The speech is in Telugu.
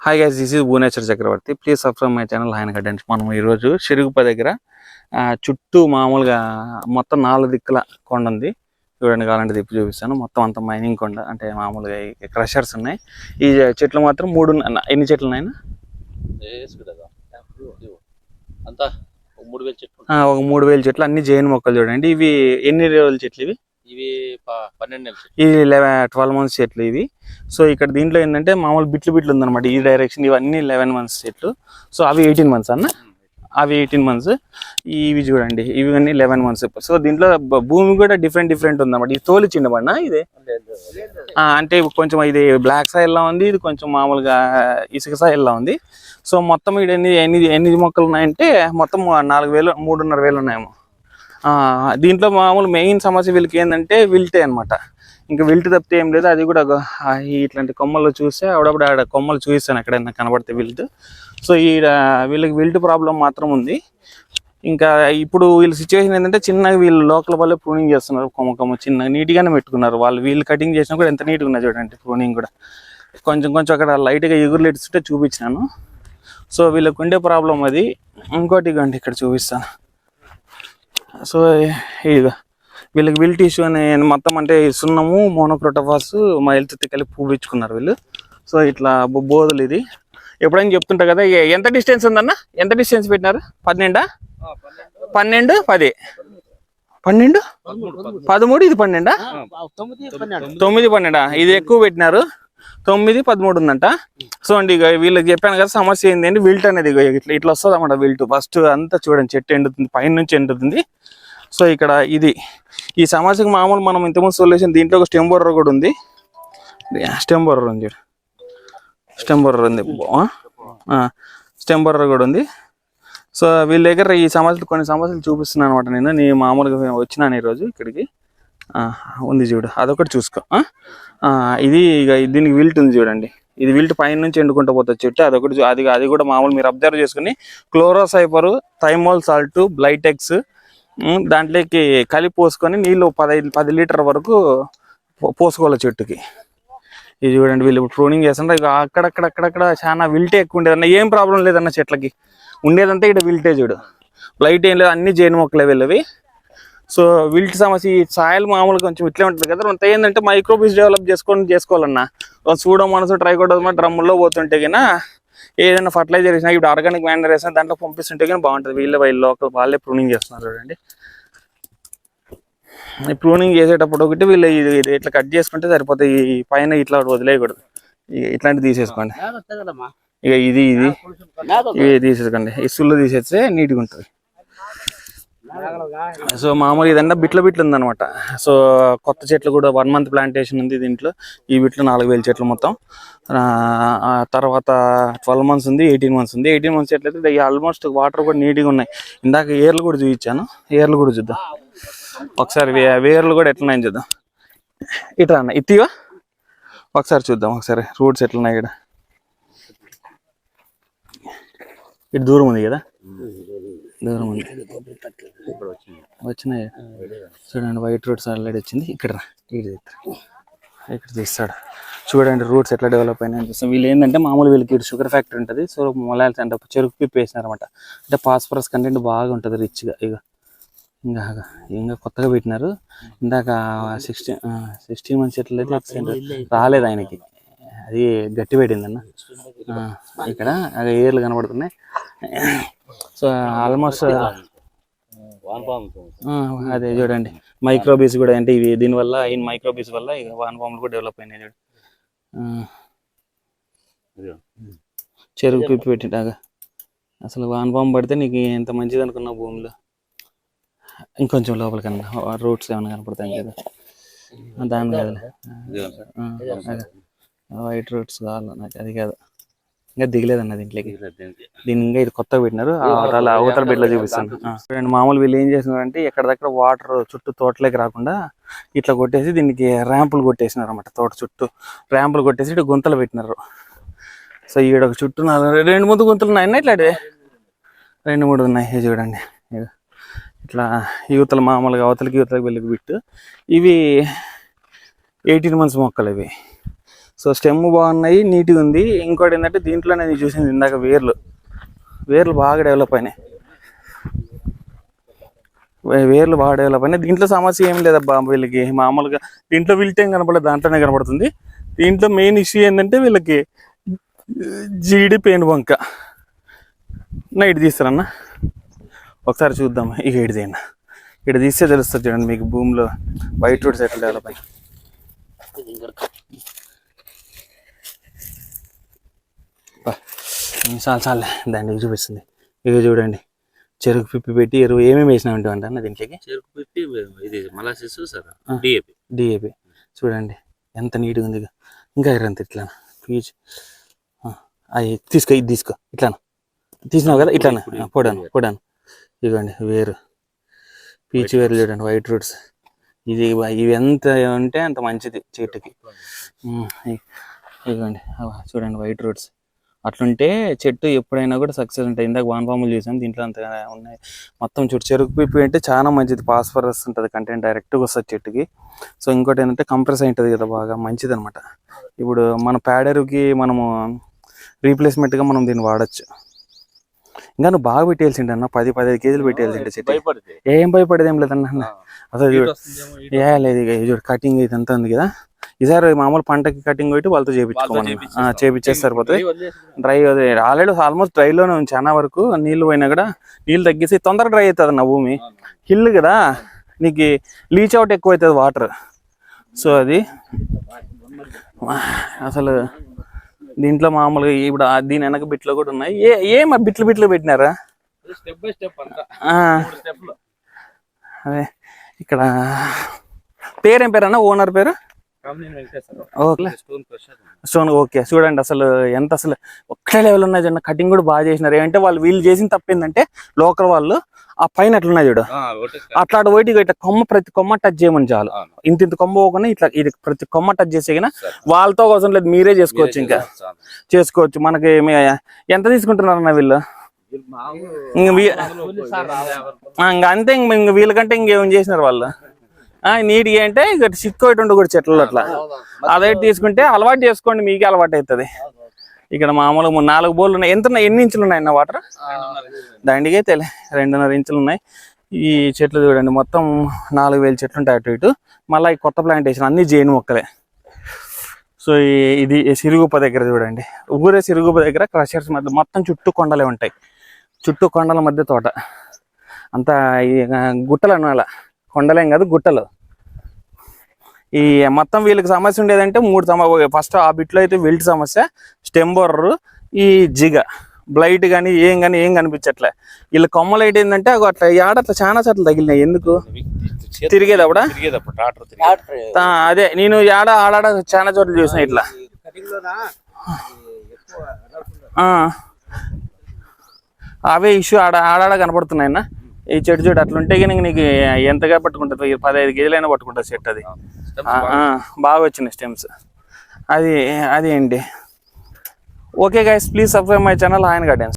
Hi guys this is Bhuvaneshwar Chakravarthi please subscribe my channel ఆయన గడ్డెన్స్ మనం ఈరోజు షిరుగుప దగ్గర చుట్టూ మామూలుగా మొత్తం నాలుగు దిక్కుల కొండ ఉంది. చూడండి కావాలంటే తిప్పి చూపిస్తాను. మొత్తం అంతా మైనింగ్ కొండ అంటే మామూలుగా క్రషర్స్ ఉన్నాయి. ఈ చెట్లు మాత్రం మూడు ఎన్ని చెట్లు ఉన్నాయినా ఒక మూడు వేలు చెట్లు ఆ, ఒక మూడు వేల చెట్లు అన్ని జైన్ మొక్కలు చూడండి. ఇవి ఎన్ని రోజుల చెట్లు ఇవి? ఇవి పన్నెండు నెలలు లెవెన్ ట్వెల్వ్ మంత్స్ చెట్లు ఇవి. సో ఇక్కడ దీంట్లో ఏంటంటే మామూలు బిట్లు బిట్లు ఉందన్నమాట. ఈ డైరెక్షన్ ఇవన్నీ లెవెన్ మంత్స్ చెట్లు సో అవి ఎయిటీన్ మంత్స్ అన్న? అవి ఎయిటీన్ మంత్స్ ఇవి చూడండి. ఇవి అన్ని లెవెన్ మంత్స్ సో దీంట్లో భూమి కూడా డిఫరెంట్ డిఫరెంట్ ఉందన్నమాట. ఇది తోలు చిన్నబడినా ఇది? అంటే కొంచెం ఇది బ్లాక్ సాయిల్ ఉంది. ఇది కొంచెం మామూలుగా ఇసుక సాయిల్ ఉంది. సో మొత్తం ఇక్కడ ఎన్ని ఎన్ని ఎన్ని మొక్కలు ఉన్నాయంటే మొత్తం నాలుగు వేలు మూడున్నర వేలు ఉన్నాయేమో. దీంట్లో మామూలు మెయిన్ సమస్య వీళ్ళకి ఏంటంటే విల్టే అన్నమాట. ఇంకా విల్ట్ తప్పితే ఏం లేదు. అది కూడా ఇట్లాంటి కొమ్మలు చూస్తే అప్పుడప్పుడు ఆడ కొమ్మలు చూపిస్తాను ఎక్కడైనా కనబడితే విల్ట్ సో ఈ వీళ్ళకి విల్ట్ ప్రాబ్లం మాత్రం ఉంది. ఇంకా ఇప్పుడు వీళ్ళ సిచ్యువేషన్ ఏంటంటే చిన్నగా వీళ్ళు లోకల్ వాళ్ళే ప్రూనింగ్ చేస్తున్నారు. కొమ్మ కొమ్మ చిన్నగా నీట్గానే పెట్టుకున్నారు. వాళ్ళు వీళ్ళు కటింగ్ చేసినా కూడా ఎంత నీట్గా ఉన్నాయి చూడండి ప్రూనింగ్ కూడా. కొంచెం కొంచెం అక్కడ లైట్గా ఎగురులు ఎడుస్తుంటే చూపించినాను. సో వీళ్ళకు ఉండే ప్రాబ్లం అది. ఇంకోటి ఇక్కడ చూపిస్తాను. సో ఇదిగా. వీళ్ళకి విల్ట్ ఇష్యూ అని మొత్తం అంటే ఈ సున్నము మోనోక్రోటోఫాస్ హెల్త్ కలిపి పూపించుకున్నారు వీళ్ళు. సో ఇట్లా బోధలు ఇది. ఎప్పుడైనా చెప్తుంటా కదా ఎంత డిస్టెన్స్ ఉందన్న? ఎంత డిస్టెన్స్ పెట్టినారు? పన్నెండా? పన్నెండు పది. పన్నెండు? పదమూడు ఇది పన్నెండా? తొమ్మిది పన్నెండా? ఇది ఎక్కువ పెట్టినారు. తొమ్మిది పదమూడు ఉందంట. సో అండి ఇక వీళ్ళకి చెప్పాను కదా సమస్య ఏంటి అంటే విల్ట్ అనేది ఇట్లా ఇట్లా వస్తుంది అన్నమాట విల్ట్. ఫస్ట్ అంతా చూడండి చెట్టు ఎండుతుంది పైన నుంచి ఎండుతుంది. సో ఇక్కడ ఇది. ఈ సమస్యకు మామూలు మనం ఇంతకుముందు సొల్యూషన్ దీంట్లో ఒక స్టెమ్ బోర్రర్ కూడా ఉంది. స్టెమ్ బోర్రర్ ఉంది చూడు. స్టెమ్ బోర్రర్ ఉంది. స్టెమ్ బోర్రర్ కూడా ఉంది. సో వీళ్ళ దగ్గర ఈ సమస్యలు కొన్ని సమస్యలు చూపిస్తున్నాను అనమాట నేను. నీ మామూలుగా వచ్చినాను ఈరోజు ఇక్కడికి. ఉంది చూడు. అదొకటి చూసుకో. ఇది ఇక దీనికి విల్ట్ ఉంది చూడండి. ఇది విల్ట్ పైన నుంచి ఎండుకుంటూ పోతుంది చెట్టు. అదొకటి చూ- అది అది కూడా మామూలు మీరు అబ్జర్వ్ చేసుకుని క్లోరోసైపర్ థైమోల్ సాల్ట్ బ్లైటెక్స్ దాంట్లోకి కలిపి పోసుకొని నీళ్ళు పదహైదు పది లీటర్ వరకు పోసుకోవాలి చెట్టుకి. ఇది చూడండి వీళ్ళు ప్రూనింగ్ చేస్తుంటే ఇక అక్కడక్కడక్కడక్కడ చాలా విల్టే ఎక్కువ ఉండేదన్న. ఏం ప్రాబ్లం లేదన్న చెట్లకి. ఉండేదంతా ఇక్కడ విల్టే చూడు. లైట్ ఏం లేదు అన్ని జైన్ మొక్కలే వెళ్ళవి. సో విల్ట్ సమస్య ఈ సాయిల్ మామూలుగా కొంచెం ఇట్లే ఉంటుంది కదా. అంత ఏంటంటే మైక్రోబీస్ డెవలప్ చేసుకొని చేసుకోవాలన్నా. సూడో మనసు ట్రై ట్రైకోడోమా డ్రమ్ముల్లో పోతుంటే కన్నా ఏదైనా ఫర్టిలైజర్ వేసినా ఇప్పుడు ఆర్గానిక్ మ్యానర్ వేసినా దాంట్లో పంపిస్తుంటే కానీ బాగుంటుంది. వీళ్ళే వీళ్ళు లోకల్ వాళ్ళే ప్రూనింగ్ చేస్తున్నారు చూడండి. ఈ ప్రూనింగ్ చేసేటప్పుడు ఒకటి వీళ్ళు ఇది ఇట్లా కట్ చేసుకుంటే సరిపోతాయి. ఈ పైన ఇట్లా వదిలేయకూడదు. ఇక ఇట్లాంటివి తీసేసుకోండి. ఇక ఇది ఇది. ఇవి తీసేసుకోండి. సుళ్ళు తీసేస్తే నీట్గా ఉంటుంది. సో మామూలు ఇదంతా బిట్ల బిట్లు ఉందన్నమాట. సో కొత్త చెట్లు కూడా వన్ మంత్ ప్లాంటేషన్ ఉంది దీంట్లో. ఈ బిట్లు నాలుగు వేల చెట్లు మొత్తం. తర్వాత ట్వెల్వ్ మంత్స్ ఉంది ఎయిటీన్ మంత్స్ ఉంది. ఎయిటీన్ మంత్స్ చెట్లు అయితే ఆల్మోస్ట్ వాటర్ కూడా నీట్గా ఉన్నాయి. ఇందాక ఏర్లు కూడా చూపించాను. ఏర్లు కూడా చూద్దాం. ఒకసారి వే వేర్లు కూడా ఎట్లున్నాయని చూద్దాం. ఇట్లా అన్న ఇత్తిగా ఒకసారి చూద్దాం ఒకసారి. రూట్స్ ఎట్లున్నాయి ఇక్కడ? ఇటు దూరం ఉంది కదా? దూరం ఉంది. వచ్చినాయి. చూడండి వైట్ రూట్స్ ఆల్రెడీ వచ్చింది. ఇక్కడ ఇక్కడ తీస్తాడు. ఇక్కడ తీస్తాడు చూడండి రూట్స్ ఎట్లా డెవలప్ అయినాయని చూస్తాం వీళ్ళు ఏంటంటే మామూలు వీళ్ళకి ఇటు షుగర్ ఫ్యాక్టరీ ఉంటుంది. సో మొలాల్స్ అంటే చెరుకు పిప్పి వేసినారన్నమాట. అంటే ఫాస్ఫరస్ కంటెంట్ బాగా ఉంటుంది రిచ్గా ఇక ఇంకా ఇంకా కొత్తగా పెట్టినారు. ఇందాక సిక్స్టీన్ సిక్స్టీన్ మంత్స్ ఎట్లా అయితే accident రాలేదు ఆయనకి. అది గట్టి పెట్టింది అన్న ఇక్కడ ఏర్లు కనబడుతున్నాయి. సో ఆల్మోస్ట్ వాన్ పాము అదే చూడండి. మైక్రోబీస్ కూడా అంటే ఇవి దీనివల్ల ఈ మైక్రోబీస్ వల్ల ఇక వానపాములు కూడా డెవలప్ అయినాయి చూడు. చెరుకు పిప్పి పెట్టిటాగా. అసలు వానపాము పడితే నీకు ఎంత మంచిది అనుకున్నావు భూమిలో? ఇంకొంచెం లోపలికన్నా రూట్స్ ఏమైనా కనపడతాయి కదా. దాని కదా. వైట్ రూట్స్ కావాలి నాకు? అది కాదు. ఇంకా దిగలేదన్న దీంట్లోకి. దీన్ని ఇంకా ఇది కొత్తగా పెట్టినారు. ఆ అవతల అవతల బిడ్డలో చూపిస్తాను. చూడండి మామూలు వీళ్ళు ఏం చేస్తున్నారంటే ఎక్కడిదక్కడ వాటర్ చుట్టూ తోటలోకి రాకుండా ఇట్లా కొట్టేసి దీనికి ర్యాంపులు కొట్టేసినారు అనమాట తోట చుట్టూ. ర్యాంపులు కొట్టేసి ఇటు గుంతలు పెట్టినారు. సో ఈడ ఒక చుట్టూ నాలుగు రెండు మూడు గుంతలు ఉన్నాయి ఇట్లాంటివి. రెండు మూడు ఉన్నాయి. చూడండి. ఇట్లా యువతల మామూలుగా అవతలకి యువతలకి వెళ్ళి బిట్టు. ఇవి ఎయిటీన్ మంత్స్ మొక్కలు ఇవి. సో స్టెమ్ బాగున్నాయి నీట్గా ఉంది. ఇంకోటి ఏంటంటే దీంట్లో నేను చూసింది ఇందాక వేర్లు. వేర్లు బాగా డెవలప్ అయినాయి. వేర్లు బాగా డెవలప్ అయినాయి. దీంట్లో సమస్య ఏం లేదబ్బా వీళ్ళకి. మామూలుగా దీంట్లో విల్టేం కనపడదు దాంట్లోనే కనపడుతుంది. దీంట్లో మెయిన్ ఇష్యూ ఏంటంటే వీళ్ళకి జీడి పెయిన్ వంక. నైట్ తీస్తారన్న. ఒకసారి చూద్దాం. ఇక ఇటు తీయండి. ఇక్కడ తీస్తే తెలుస్తుంది చూడండి మీకు భూమిలో వైట్ రోడ్స్ ఎట్లా డెవలప్ అయ్యి. చాలు చాలు దాన్ని చూపిస్తుంది. ఇక చూడండి. చెరుకు పిప్పి పెట్టి ఎరువు ఏమేమి వేసినామంటే అన్న దీంట్లోకి? చెరుకు పెట్టి ఇది మలాసిస్ సార్ డిఏపి డిఏపి చూడండి. ఎంత నీట్గా ఉంది ఇక. ఇరంత ఇట్లా పీచ్. అది తీసుకో ఇది తీసుకో. ఇట్లాను. తీసినావు కదా ఇట్లాను. ఇప్పుడు పొడాను పొడాను. ఇదిగోండి వేరు. పీచ్ వేరు చూడండి వైట్ రూట్స్ ఇది ఇవి ఎంత ఉంటే అంత మంచిది చెట్టుకి. ఇదిగోండి. అవ చూడండి వైట్ రూట్స్ అట్లుంటే చెట్టు ఎప్పుడైనా కూడా సక్సెస్ ఉంటాయి. ఇందాక వానపాములు చూసాం దీంట్లో అంత ఉన్నాయి. మొత్తం చుట్టూ చెరుకు పిప్పి అంటే చాలా మంచిది. ఫాస్ఫరస్ ఉంటుంది కంటెంట్ డైరెక్ట్గా వస్తుంది చెట్టుకి. సో ఇంకోటి ఏంటంటే కంప్రెస్ అయి ఉంటుంది కదా బాగా మంచిది అనమాట ఇప్పుడు మన ప్యాడెరుకి మనము రీప్లేస్మెంట్గా మనం దీన్ని వాడచ్చు. ఇంకా నువ్వు బాగా పెట్టేయాల్సిండే అన్న పది పదిహేను కేజీలు పెట్టేయాల్సిండే చెట్టు ఏం భయపడేది ఏం లేదన్న అసలు చూడు ఏ లేదు ఇక ఇది చూడు కటింగ్ ఇదంతా ఉంది కదా. ఈసారి మామూలు పంటకి కటింగ్ పెట్టి వాళ్ళతో చేపించుకోమని చేపిచ్చేస్తాం. చేపించేస్తే సరిపోతుంది డ్రై అదే ఆల్రెడీ ఆల్మోస్ట్ డ్రైలోనే ఉంది. చాలా వరకు నీళ్ళు పోయినా కూడా నీళ్ళు తగ్గిస్తే తొందరగా డ్రై అవుతుంది నా భూమి. హిల్ కదా నీకు లీచ్ అవుట్ ఎక్కువ అవుతుంది వాటర్ సో అది అసలు దీంట్లో మామూలుగా ఇప్పుడు దీని వెనక బిట్లు కూడా ఉన్నాయి. ఏ ఏం బిట్లు బిట్లు పెట్టినారా? స్టెప్ బై స్టెప్ అదే ఇక్కడ పేరేం పేరు అన్న? ఓనర్ పేరు? Stone okay. చూడండి అసలు ఎంత అసలు ఒక్కటే లెవెల్ ఉన్నాయి చూడండి. కటింగ్ కూడా బాగా చేసినారు. ఏమంటే వాళ్ళు వీళ్ళు చేసిన తప్పిందంటే లోకల్ వాళ్ళు ఆ పైన అట్లున్నాయి చూడు? అట్లా అటు పోయి ఇట్లా కొమ్మ ప్రతి కొమ్మ టచ్ చేయమని చాలు. ఇంత ఇంత కొమ్మ పోకుండా ఇట్లా ఇది ప్రతి కొమ్మ టచ్ చేసేగిన వాళ్ళతో అవసరం లేదు. మీరే చేసుకోవచ్చు ఇంకా. చేసుకోవచ్చు మనకి మీ- ఎంత తీసుకుంటున్నారు అన్న వీళ్ళు ఇంక అంతే ఇంక ఇంక వీళ్ళకంటే ఇంకేం చేసినారు వాళ్ళు? నీట్గా అంటే ఇక సిక్కోటి ఉండకూడదు చెట్లు అట్లా. అదే తీసుకుంటే అలవాటు చేసుకోండి మీకే అలవాటు అవుతుంది ఇక్కడ మామూలుగా నాలుగు బోర్లు ఉన్నాయి. ఎంత ఉన్నాయి? ఎన్ని ఇంచులు ఉన్నాయి అన్న వాటర్? దండిగే తెలే. రెండున్నర ఇంచులు ఉన్నాయి. ఈ చెట్లు చూడండి మొత్తం నాలుగు వేల చెట్లు ఉంటాయి అటు ఇటు. మళ్ళీ ఈ కొత్త ప్లాంటేషన్ అన్ని జేను మొక్కలే. సో ఈ- ఇది సిరుగుప్ప దగ్గర చూడండి. ఊరే సిరుగుప్ప దగ్గర క్రషర్స్ మధ్య మొత్తం చుట్టూ కొండలే ఉంటాయి. చుట్టూ కొండల మధ్య తోట. అంతా గుట్టలు అనాల కొండలేం కాదు గుట్టలు. ఈ మొత్తం వీళ్ళకి సమస్య ఉండేదంటే మూడు సమ ఫస్ట్ ఆ బిట్లో అయితే వెల్ట్ సమస్య స్టెమ్ బొర్రర్ ఈ జిగ. బ్లైట్ కానీ ఏం కానీ ఏం కనిపించట్లే. వీళ్ళ కొమ్మలు అయితే ఏంటంటే అట్లా అట్లా చాలా చోట్ల తగిలినాయి. ఎందుకు? తిరిగేదప్పుడా? అదే నేను ఆడ ఆడాడ చాలా చోట్ల చూసిన ఇట్లా. ఆ. అవే ఇష్యూ ఆడ ఆడాడ కనపడుతున్నాయి అన్న. ఈ చెట్టు చూడు అట్లుంటే కనుక నీకు ఎంతగా పట్టుకుంటుంది పదహైదు కేజీలైనా పట్టుకుంటుంది చెట్టు అది. బాగా వచ్చినాయి స్టెమ్స్ అది అది ఏంటి okay guys please subscribe my channel ఆయన గార్డెన్స్